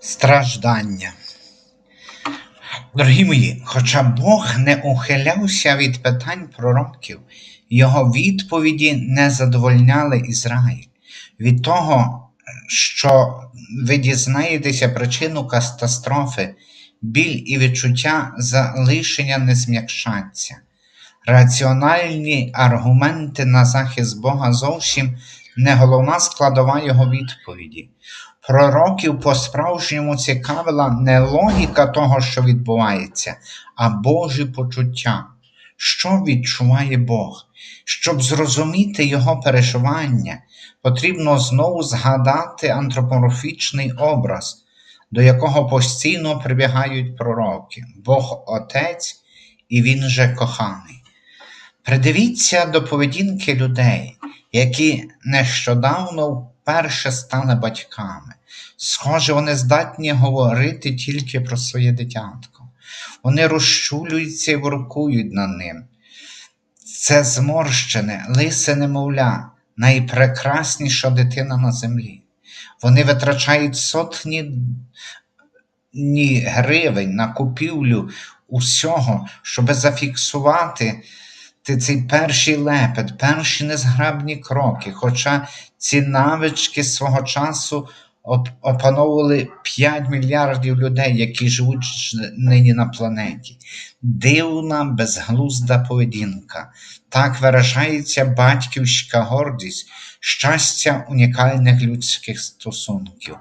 Страждання. Дорогі мої, хоча Бог не ухилявся від питань пророків, його відповіді не задовольняли Ізраїль. Від того, що ви дізнаєтеся причину катастрофи, біль і відчуття залишення не зм'якшаться. Раціональні аргументи на захист Бога зовсім не головна складова його відповіді. Пророків по-справжньому цікавила не логіка того, що відбувається, а Божі почуття. Що відчуває Бог? Щоб зрозуміти його переживання, потрібно знову згадати антропоморфічний образ, до якого постійно прибігають пророки, Бог Отець і Він же коханий. Придивіться до поведінки людей, які нещодавно вперше стали батьками. Схоже, вони здатні говорити тільки про своє дитятко. Вони розчулюються і воркують над ним. Це зморщене, лисе немовля, найпрекрасніша дитина на землі. Вони витрачають сотні ні гривень на купівлю усього, щоб зафіксувати ти цей перший лепет, перші незграбні кроки, хоча ці навички свого часу опановували 5 мільярдів людей, які живуть нині на планеті. Дивна, безглузда поведінка. Так виражається батьківська гордість, щастя унікальних людських стосунків.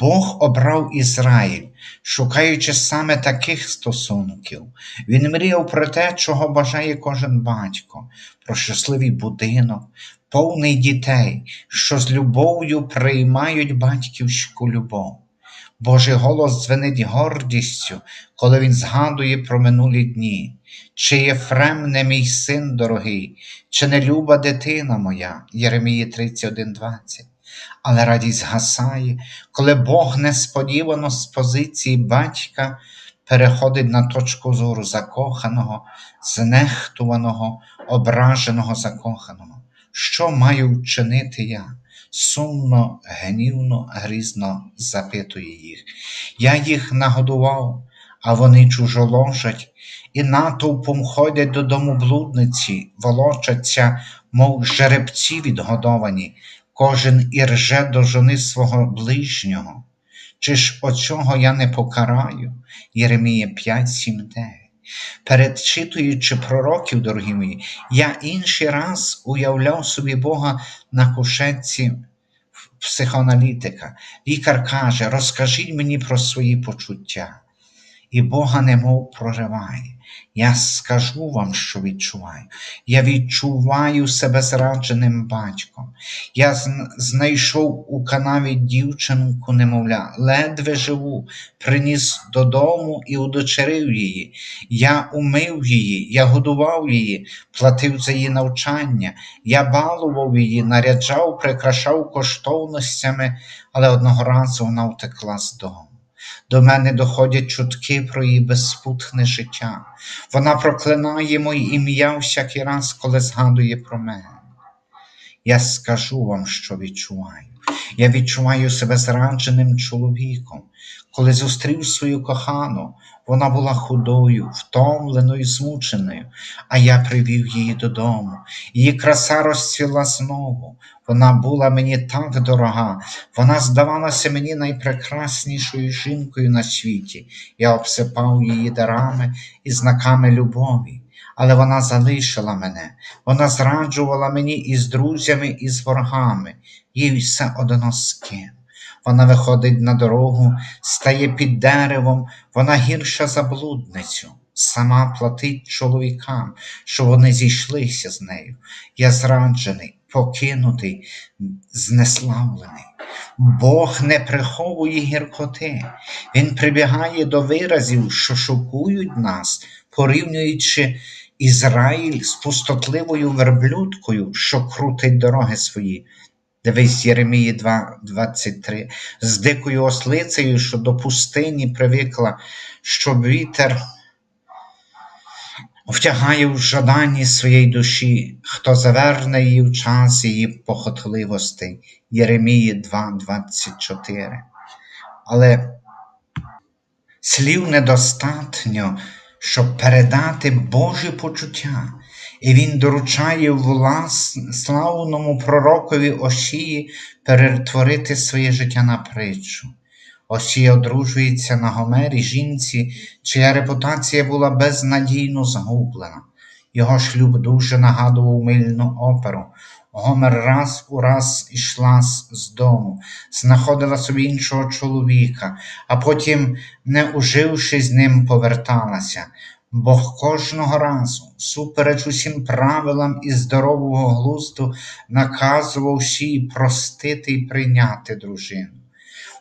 Бог обрав Ізраїль, шукаючи саме таких стосунків. Він мріяв про те, чого бажає кожен батько, про щасливий будинок, повний дітей, що з любов'ю приймають батьківську любов. Божий голос дзвенить гордістю, коли він згадує про минулі дні. Чи Єфрем не мій син дорогий, чи не люба дитина моя, Єремії 31.20. Але радість гасає, коли Бог несподівано з позиції батька переходить на точку зору закоханого, знехтуваного, ображеного закоханого. Що маю вчинити я? Сумно, гнівно, грізно запитує їх. Я їх нагодував, а вони чужоложать, і натовпом ходять додому блудниці, волочаться, мов жеребці відгодовані, кожен і рже до жони свого ближнього. Чи ж оцього я не покараю? Єремія 5, 7, 9. Передчитуючи пророків, дорогі мої, я інший раз уявляв собі Бога на кушетці психоаналітика. Лікар каже: розкажіть мені про свої почуття. І Бога немов прориває. Я скажу вам, що відчуваю. Я відчуваю себе зрадженим батьком. Я зн- знайшов у канаві дівчинку немовля, ледве живу, приніс додому і удочерив її. Я умив її, я годував її, платив за її навчання, я балував її, наряджав, прикрашав коштовностями, але одного разу вона втекла з дому. До мене доходять чутки про її безпутне життя. Вона проклинає моє ім'я всякий раз, коли згадує про мене. Я скажу вам, що відчуваю. Я відчуваю себе зрадженим чоловіком. Коли зустрів свою кохану, вона була худою, втомленою, змученою, а я привів її додому. Її краса розцвіла знову. Вона була мені так дорога, вона здавалася мені найпрекраснішою жінкою на світі. Я обсипав її дарами і знаками любові. Але вона залишила мене, вона зраджувала мені із друзями, і з ворогами, їй все одно з ким. Вона виходить на дорогу, стає під деревом, вона гірша за блудницю. Сама платить чоловікам, що вони зійшлися з нею. Я зраджений, покинутий, знеславлений. Бог не приховує гіркоти, Він прибігає до виразів, що шокують нас, порівнюючи Ізраїль з пустотливою верблюдкою, що крутить дороги свої. Дивись Єремії 2,23, з дикою ослицею, що до пустині привикла, щоб вітер втягає в жаданні своєї душі, хто заверне її в час її похотливостей. Єремії 2,24. Але Слів недостатньо, щоб передати Божі почуття, і він доручає влас... славному пророкові Ошії перетворити своє життя на притчу. Ошія одружується на Гомері жінці, чия репутація була безнадійно згублена. Його шлюб дуже нагадував мильну оперу. Гомер раз у раз ішла з дому, знаходила собі іншого чоловіка, а потім, не уживши з ним, поверталася. Бог кожного разу, супереч усім правилам і здорового глузду, наказував їй простити і прийняти дружину.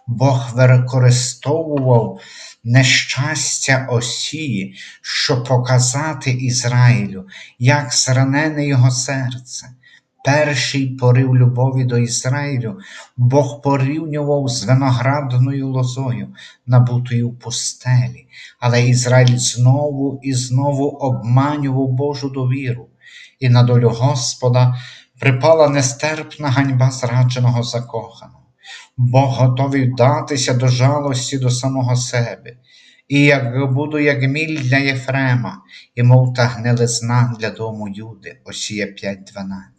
Бог використовував нещастя Осії, щоб показати Ізраїлю, як зранене його серце. Перший порив любові до Ізраїлю. Бог порівнював з виноградною лозою, набутою в пустелі, але Ізраїль знову і знову обманював Божу довіру, і на долю Господа припала нестерпна ганьба зрадженого закоханого. Бог готовий вдатися до жалості до самого себе, і як буду, як міль для Єфрема, і мов та гнилизна для дому Юди, Осія 5.12.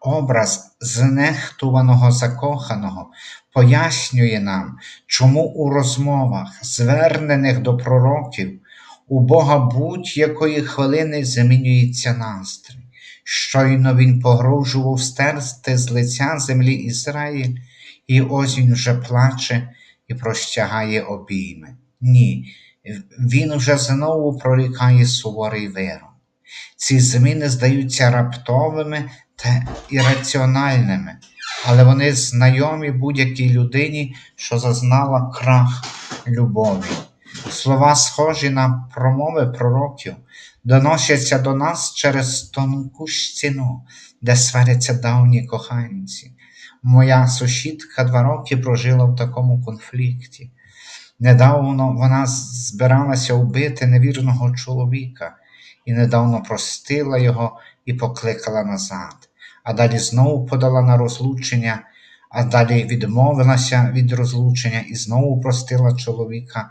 Образ знехтуваного закоханого пояснює нам, чому у розмовах, звернених до пророків, у Бога будь-якої хвилини змінюється настрій. Щойно він погрожував стерсти з лиця землі Ізраїль, і ось він вже плаче і простягає обійми. Ні, він вже знову прорікає суворий вирок. Ці зміни здаються раптовими та ірраціональними, але вони знайомі будь-якій людині, що зазнала крах любові. Слова, схожі на промови пророків, доносяться до нас через тонку стіну, де сваряться давні коханці. Моя сусідка два роки прожила в такому конфлікті. Недавно вона збиралася вбити невірного чоловіка і недавно простила його і покликала назад, а далі знову подала на розлучення, а далі відмовилася від розлучення і знову простила чоловіка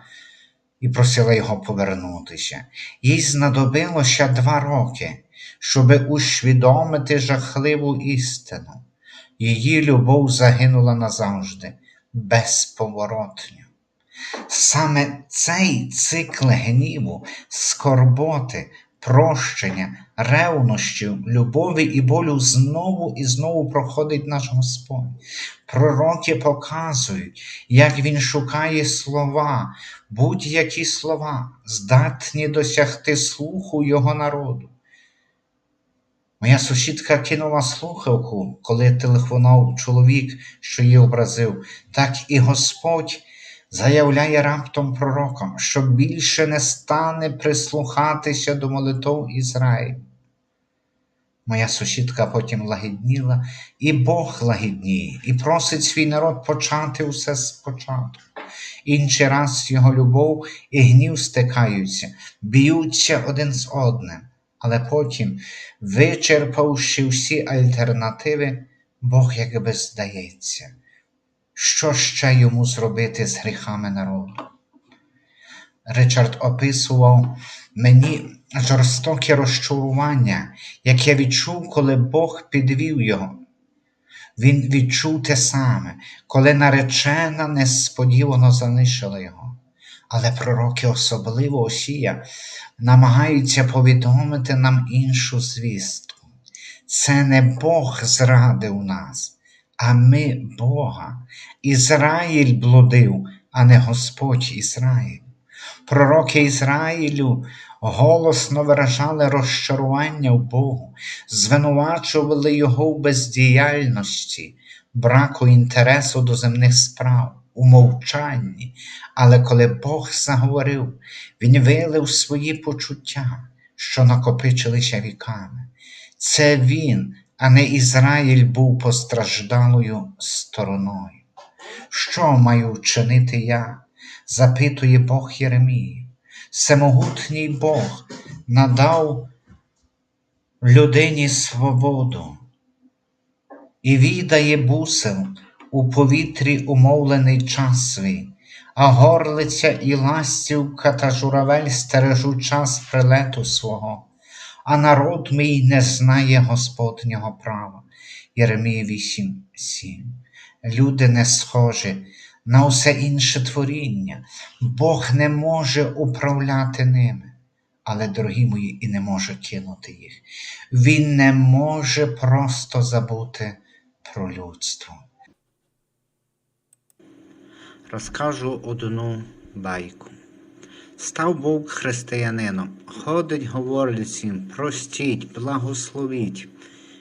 і просила його повернутися. Їй знадобилося два роки, щоби усвідомити жахливу істину. Її любов загинула назавжди, безповоротньо. Саме цей цикл гніву, скорботи, прощення, ревнощів, любові і болю знову і знову проходить наш Господь. Пророки показують, як Він шукає слова, будь-які слова, здатні досягти слуху Його народу. Моя сусідка кинула слухавку, коли телефонував чоловік, що її образив, так і Господь заявляє раптом пророкам, що більше не стане прислухатися до молитов Ізраїлю. Моя сусідка потім лагідніла, і Бог лагідніє, і просить свій народ почати усе спочатку. Інший раз його любов і гнів стикаються, б'ються один з одним, але потім, вичерпавши всі альтернативи, Бог якби здається що ще йому зробити з гріхами народу. Ричард описував мені жорстоке розчарування, яке відчув, коли Бог підвів його. Він відчув те саме, коли наречена несподівано залишила його. Але пророки, особливо Осія, намагаються повідомити нам іншу звістку. Це не Бог зрадив нас а ми Бога. Ізраїль блудив, а не Господь Ізраїль. Пророки Ізраїлю голосно виражали розчарування в Богу, звинувачували Його в бездіяльності, браку інтересу до земних справ, у мовчанні, але коли Бог заговорив, Він вилив свої почуття, що накопичилися віками. Це Він а не Ізраїль був постраждалою стороною. Що маю вчинити я? запитує Бог Єремії. Всемогутній Бог надав людині свободу і віддає бусел у повітрі умовлений час свій, а горлиця і ластівка та журавель стережуть час прилету свого, а народ мій не знає Господнього права. Єремія 8.7 Люди не схожі на усе інше творіння, Бог не може управляти ними, але, дорогі мої, і не може кинути їх. Він не може просто забути про людство. Розкажу одну байку. Став Бог християнином, ходить, говорить всім, простіть, благословіть.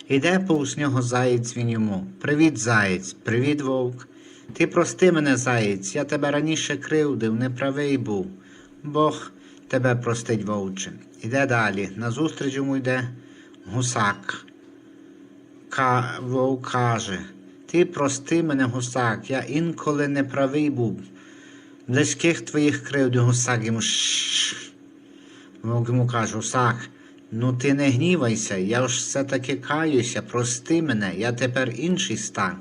Іде повз нього заєць він йому. Привіт, заєць, привіт, вовк. Ти прости мене, заєць, я тебе раніше кривдив, неправий був. Бог тебе простить, вовче. Іде далі. Назустріч йому йде гусак. Ка... Вовк каже, ти прости мене, гусак, я інколи неправий був. Близьких твоїх кривд гусак йому йому каже, гусак, ну ти не гнівайся, я ж все-таки каюся, прости мене, я тепер інший стан.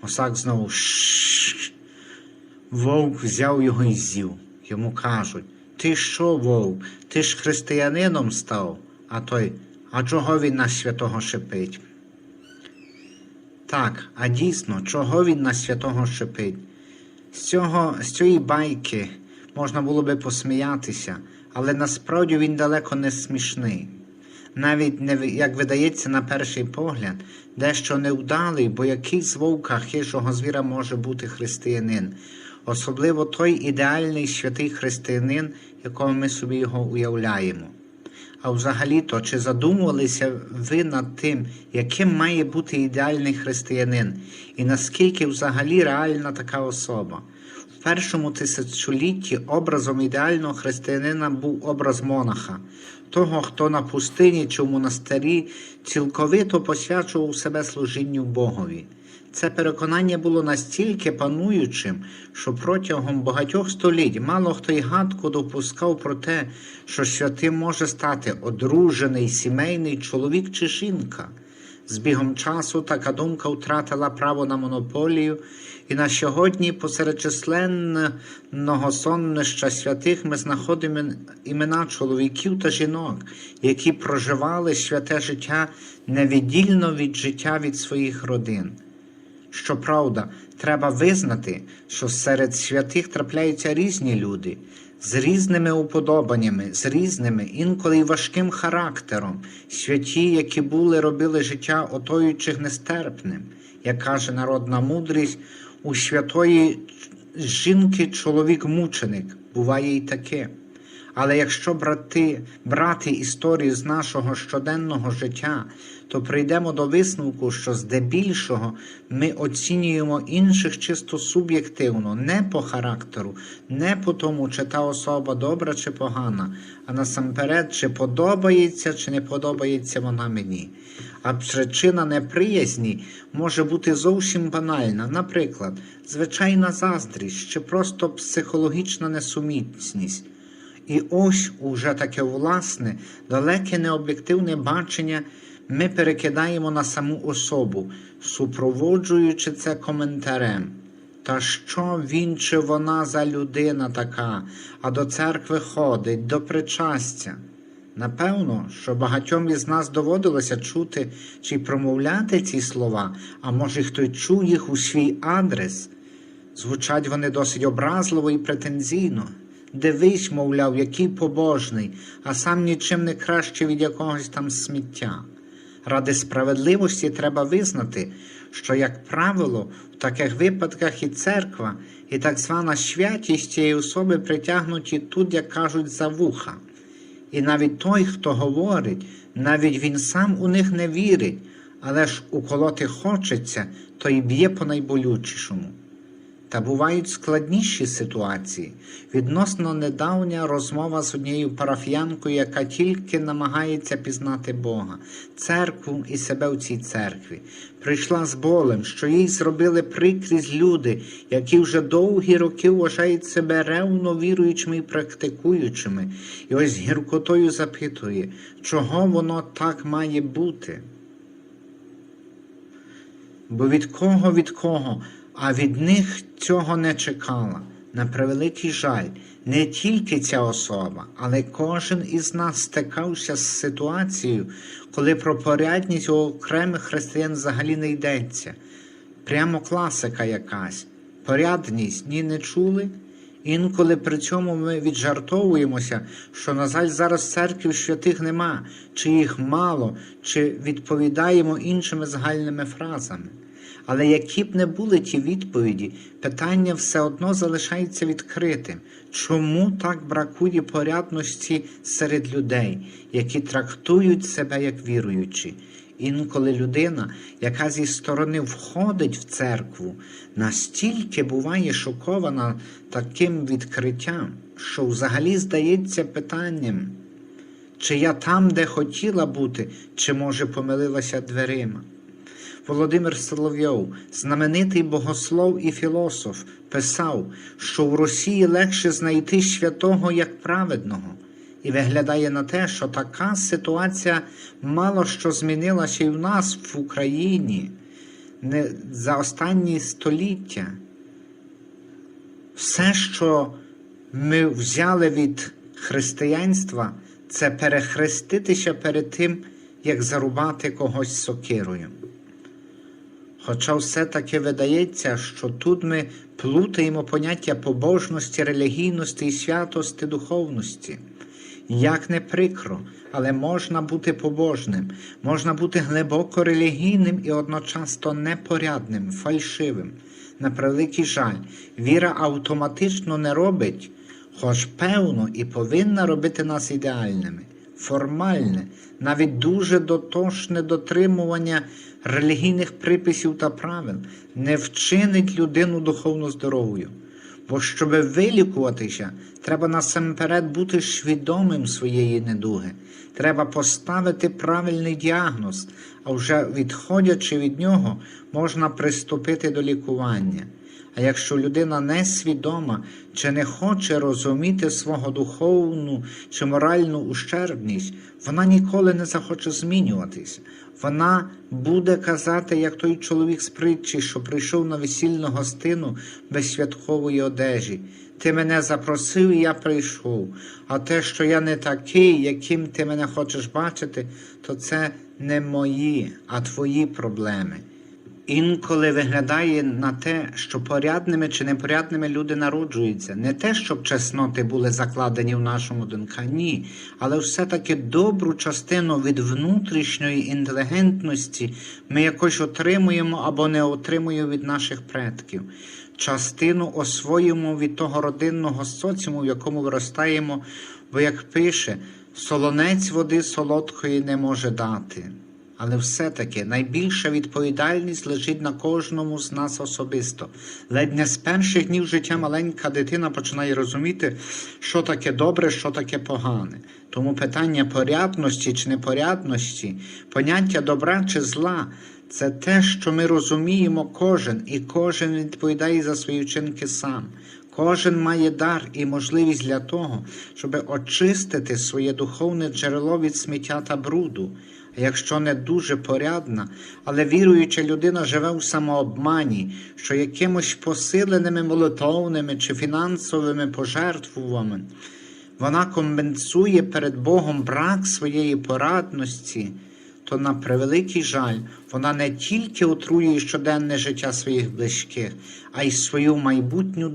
Гусак знову «Шшш». Вовк взяв його і з'їв. Йому кажуть, ти що, вовк, ти ж християнином став, а той, а чого він на святого шипить? Так, а дійсно, чого він на святого шипить? З, цього, з цієї байки можна було би посміятися, але насправді він далеко не смішний. Навіть не як видається на перший погляд, дещо невдалий, бо який з вовка хижого звіра може бути християнин, особливо той ідеальний святий християнин, якого ми собі його уявляємо. А взагалі-то, чи задумувалися ви над тим, яким має бути ідеальний християнин, і наскільки взагалі реальна така особа? В першому тисячолітті образом ідеального християнина був образ монаха, того, хто на пустині чи в монастирі цілковито посвячував себе служінню Богові. Це переконання було настільки пануючим, що протягом багатьох століть мало хто й гадку допускав про те, що святим може стати одружений сімейний чоловік чи жінка. З бігом часу така думка втратила право на монополію, і на сьогодні посеред численного соннища святих ми знаходимо імена чоловіків та жінок, які проживали святе життя невіддільно від життя від своїх родин. Щоправда, треба визнати, що серед святих трапляються різні люди з різними уподобаннями, з різними, інколи й важким характером, святі, які були, робили життя отоючих нестерпним, як каже народна мудрість, у святої жінки чоловік-мученик, буває й таке. Але якщо брати, брати історію з нашого щоденного життя, то прийдемо до висновку, що здебільшого ми оцінюємо інших чисто суб'єктивно, не по характеру, не по тому, чи та особа добра чи погана, а насамперед, чи подобається, чи не подобається вона мені. А причина неприязні може бути зовсім банальна, наприклад, звичайна заздрість чи просто психологічна несумісність. І ось уже таке власне, далеке необ'єктивне бачення ми перекидаємо на саму особу, супроводжуючи це коментарем. Та що він чи вона за людина така, а до церкви ходить, до причастя? Напевно, що багатьом із нас доводилося чути чи промовляти ці слова, а може хто й чув їх у свій адрес. Звучать вони досить образливо і претензійно. Дивись, мовляв, який побожний, а сам нічим не краще від якогось там сміття. Ради справедливості треба визнати, що, як правило, в таких випадках і церква, і так звана святість цієї особи притягнуті тут, як кажуть, за вуха. І навіть той, хто говорить, навіть він сам у них не вірить, але ж уколоти хочеться, то й б'є по найболючішому. Та бувають складніші ситуації. Відносно недавня розмова з однією парафіянкою, яка тільки намагається пізнати Бога, церкву і себе в цій церкві. Прийшла з болем, що їй зробили прикрість люди, які вже довгі роки вважають себе ревно віруючими і практикуючими, і ось з гіркотою запитує, чого воно так має бути. Бо від кого від кого, а від них цього не чекала. На превеликий жаль, не тільки ця особа, але кожен із нас стикався з ситуацією, коли про порядність у окремих християн взагалі не йдеться. Прямо класика якась. Порядність ні не чули. Інколи при цьому ми віджартовуємося, що, на жаль, зараз церків святих нема, чи їх мало, чи відповідаємо іншими загальними фразами. Але які б не були ті відповіді, питання все одно залишається відкритим. Чому так бракує порядності серед людей, які трактують себе як віруючі? Інколи людина, яка зі сторони входить в церкву, настільки буває шокована таким відкриттям, що взагалі здається питанням, чи я там, де хотіла бути, чи може помилилася дверима. Володимир Соловйов, знаменитий богослов і філософ, писав, що в Росії легше знайти святого як праведного. І виглядає на те, що така ситуація мало що змінилася і в нас в Україні не за останні століття. Все, що ми взяли від християнства, це перехреститися перед тим, як зарубати когось сокирою. Хоча все-таки видається, що тут ми плутаємо поняття побожності, релігійності і святості духовності. Як не прикро, але можна бути побожним, можна бути глибоко релігійним і одночасно непорядним, фальшивим. На превеликий жаль, віра автоматично не робить, хоч певно і повинна робити нас ідеальними. Формальне, навіть дуже дотошне дотримування релігійних приписів та правил не вчинить людину духовно здоровою. Бо щоб вилікуватися, треба насамперед бути свідомим своєї недуги. Треба поставити правильний діагноз, а вже відходячи від нього, можна приступити до лікування. А якщо людина несвідома чи не хоче розуміти свого духовну чи моральну ущербність, вона ніколи не захоче змінюватися. Вона буде казати, як той чоловік з притчі, що прийшов на весільну гостину без святкової одежі. Ти мене запросив, і я прийшов. А те, що я не такий, яким ти мене хочеш бачити, то це не мої, а твої проблеми. Інколи виглядає на те, що порядними чи непорядними люди народжуються. Не те, щоб чесноти були закладені в нашому ДНК, ні, але все-таки добру частину від внутрішньої інтелігентності ми якось отримуємо або не отримуємо від наших предків. Частину освоїмо від того родинного соціуму, в якому виростаємо, бо, як пише, солонець води солодкої не може дати. Але все-таки найбільша відповідальність лежить на кожному з нас особисто. Ледь не з перших днів життя маленька дитина починає розуміти, що таке добре, що таке погане. Тому питання порядності чи непорядності, поняття добра чи зла це те, що ми розуміємо кожен, і кожен відповідає за свої вчинки сам. Кожен має дар і можливість для того, щоб очистити своє духовне джерело від сміття та бруду. Якщо не дуже порядна, але віруюча людина живе у самообмані, що якимось посиленими молитовними чи фінансовими пожертвуваннями вона компенсує перед Богом брак своєї порадності, то на превеликий жаль вона не тільки отруює щоденне життя своїх близьких, а й свою майбутню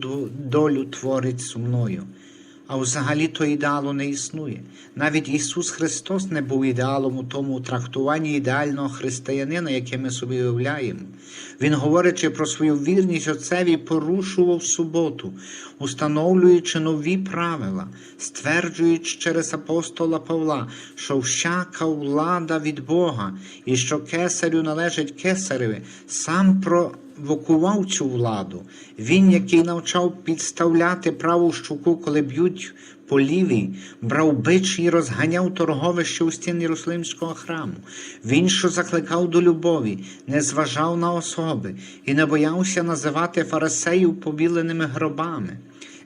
долю творить сумною. А взагалі то ідеалу не існує. Навіть Ісус Христос не був ідеалом у тому трактуванні ідеального християнина, яке ми собі уявляємо. Він, говорячи про свою вірність Отцеві, порушував суботу, установлюючи нові правила, стверджуючи через апостола Павла, що всяка влада від Бога і що кесарю належить кесареві, сам про вокував цю владу. Він, який навчав підставляти праву щуку, коли б'ють по лівій, брав бич і розганяв торговище у стін Єрусалимського храму. Він, що закликав до любові, не зважав на особи і не боявся називати фарисеїв побіленими гробами.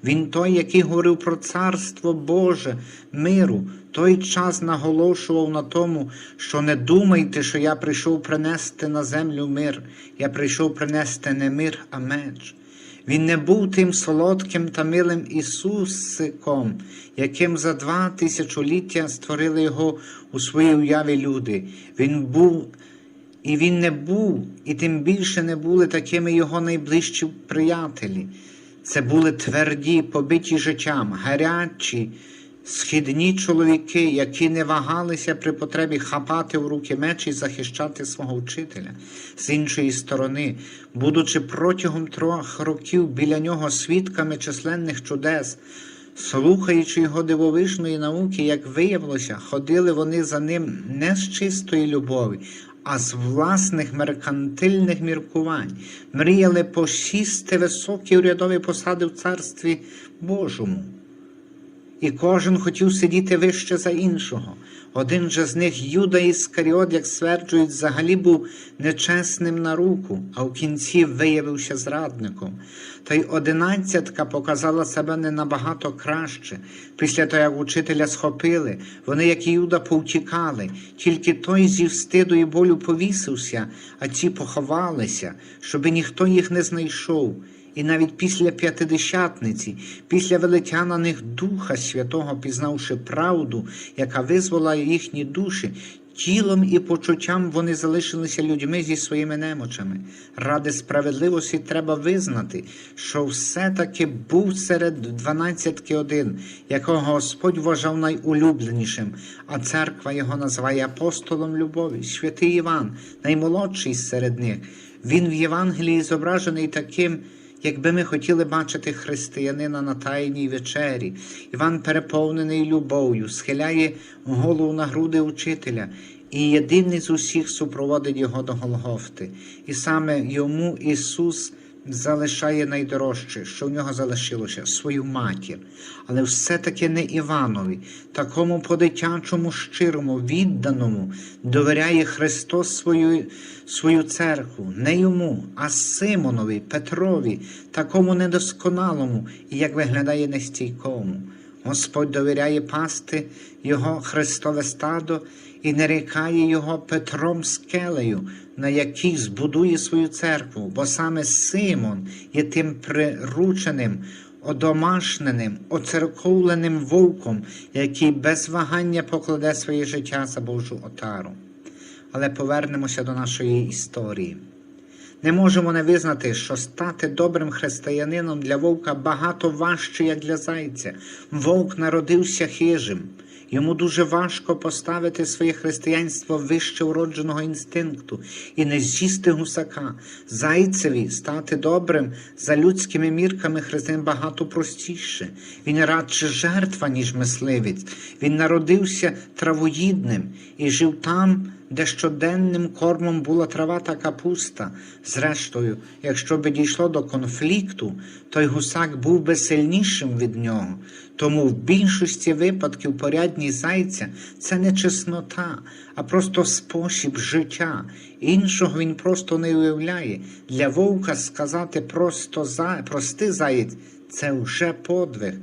Він той, який говорив про царство Боже, миру, той час наголошував на тому, що не думайте, що я прийшов принести на землю мир, я прийшов принести не мир, а меч. Він не був тим солодким та милим Ісусиком, яким за два тисячоліття створили його у своїй уяві люди. Він був і він не був, і тим більше не були такими його найближчі приятелі. Це були тверді, побиті життям, гарячі, східні чоловіки, які не вагалися при потребі хапати в руки меч і захищати свого вчителя. З іншої сторони, будучи протягом трьох років біля нього свідками численних чудес, слухаючи його дивовижної науки, як виявилося, ходили вони за ним не з чистої любові, а з власних меркантильних міркувань, мріяли посісти високі урядові посади в царстві Божому. І кожен хотів сидіти вище за іншого. Один же з них, Юда Іскаріот, як стверджують, взагалі був нечесним на руку, а в кінці виявився зрадником. Та й одинадцятка показала себе не набагато краще. Після того, як учителя схопили, вони, як і Юда, повтікали, тільки той зі встиду і болю повісився, а ті поховалися, щоби ніхто їх не знайшов. І навіть після п'ятидесятниці, після велиття на них Духа Святого, пізнавши правду, яка визвола їхні душі, тілом і почуттям вони залишилися людьми зі своїми немочами. Ради справедливості треба визнати, що все-таки був серед дванадцятки один, якого Господь вважав найулюбленішим, а церква його називає апостолом любові, святий Іван, наймолодший серед них. Він в Євангелії зображений таким. Якби ми хотіли бачити християнина на Тайній вечері, Іван переповнений любов'ю, схиляє голову на груди учителя, і єдиний з усіх супроводить його до Голгофти. І саме йому Ісус залишає найдорожче, що в нього залишилося свою матір. Але все-таки не Іванові, такому по-дитячому щирому, відданому довіряє Христос свою, свою церкву, не йому, а Симонові, Петрові, такому недосконалому і, як виглядає, нестійкому. Господь довіряє пасти Його Христове стадо і нарікає його Петром скелею, на якій збудує свою церкву, бо саме Симон є тим прирученим, одомашненим, оцерковленим вовком, який без вагання покладе своє життя за Божу отару. Але повернемося до нашої історії. Не можемо не визнати, що стати добрим християнином для вовка багато важче, як для зайця. Вовк народився хижим. Йому дуже важко поставити своє християнство вище уродженого інстинкту і не з'їсти гусака. Зайцеві стати добрим за людськими мірками християн багато простіше. Він радше жертва, ніж мисливець. Він народився травоїдним і жив там, де щоденним кормом була трава та капуста. Зрештою, якщо би дійшло до конфлікту, той гусак був би сильнішим від нього. Тому в більшості випадків порядність зайця це не чеснота, а просто спосіб життя. Іншого він просто не уявляє. Для вовка сказати просто за... прости заєць це вже подвиг.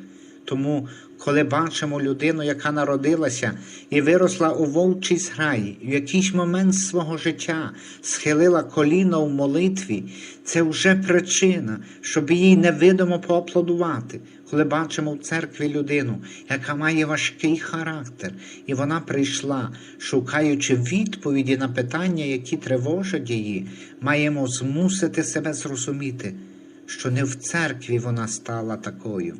Тому, коли бачимо людину, яка народилася і виросла у вовчій зграї, в якийсь момент свого життя схилила коліно в молитві, це вже причина, щоб їй невидимо поаплодувати. Коли бачимо в церкві людину, яка має важкий характер, і вона прийшла, шукаючи відповіді на питання, які тривожать її, маємо змусити себе зрозуміти, що не в церкві вона стала такою.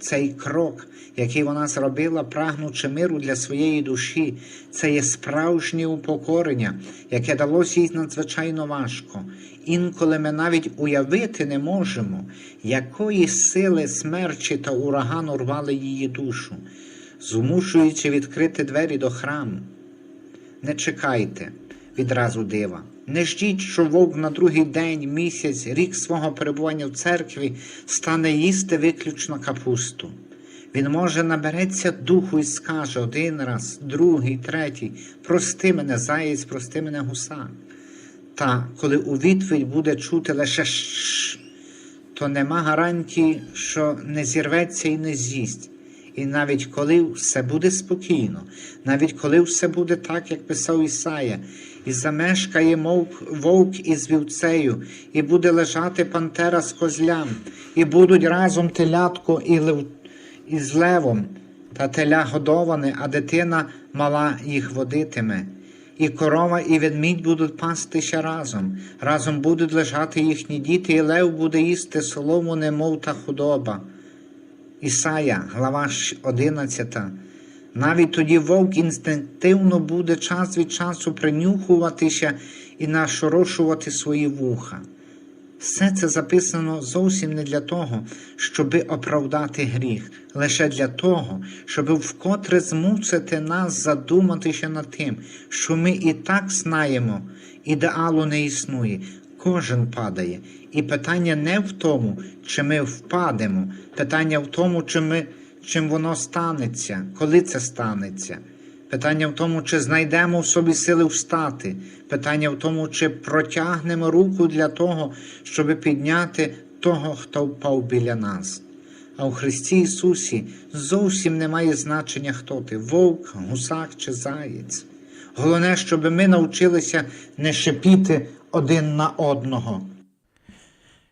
Цей крок, який вона зробила, прагнучи миру для своєї душі, це є справжнє упокорення, яке далося їй надзвичайно важко. Інколи ми навіть уявити не можемо, якої сили смерчі та урагану рвали її душу, змушуючи відкрити двері до храму. Не чекайте відразу дива. Не ждіть, що вовк на другий день, місяць, рік свого перебування в церкві стане їсти виключно капусту. Він, може, набереться духу і скаже один раз, другий, третій, прости мене, заєць, прости мене гусак. Та коли у відповідь буде чути лише «шш», то нема гарантії, що не зірветься і не з'їсть. І навіть коли все буде спокійно, навіть коли все буде так, як писав Ісая, і замешкає вовк із вівцею, і буде лежати пантера з козлям, і будуть разом телятко і, лев, і з левом, та теля годоване, а дитина мала їх водитиме. І корова, і ведмідь будуть пастися разом. Разом будуть лежати їхні діти, і лев буде їсти солому, немов та худоба. Ісая, глава 11. Навіть тоді вовк інстинктивно буде час від часу принюхуватися і нашорошувати свої вуха. Все це записано зовсім не для того, щоби оправдати гріх, лише для того, щоб вкотре змусити нас задуматися над тим, що ми і так знаємо, ідеалу не існує, кожен падає. І питання не в тому, чи ми впадемо, питання в тому, чи ми, чим воно станеться, коли це станеться. Питання в тому, чи знайдемо в собі сили встати. Питання в тому, чи протягнемо руку для того, щоб підняти того, хто впав біля нас. А у Христі Ісусі зовсім не має значення, хто ти вовк, гусак чи заєць. Головне, щоб ми навчилися не шипіти один на одного.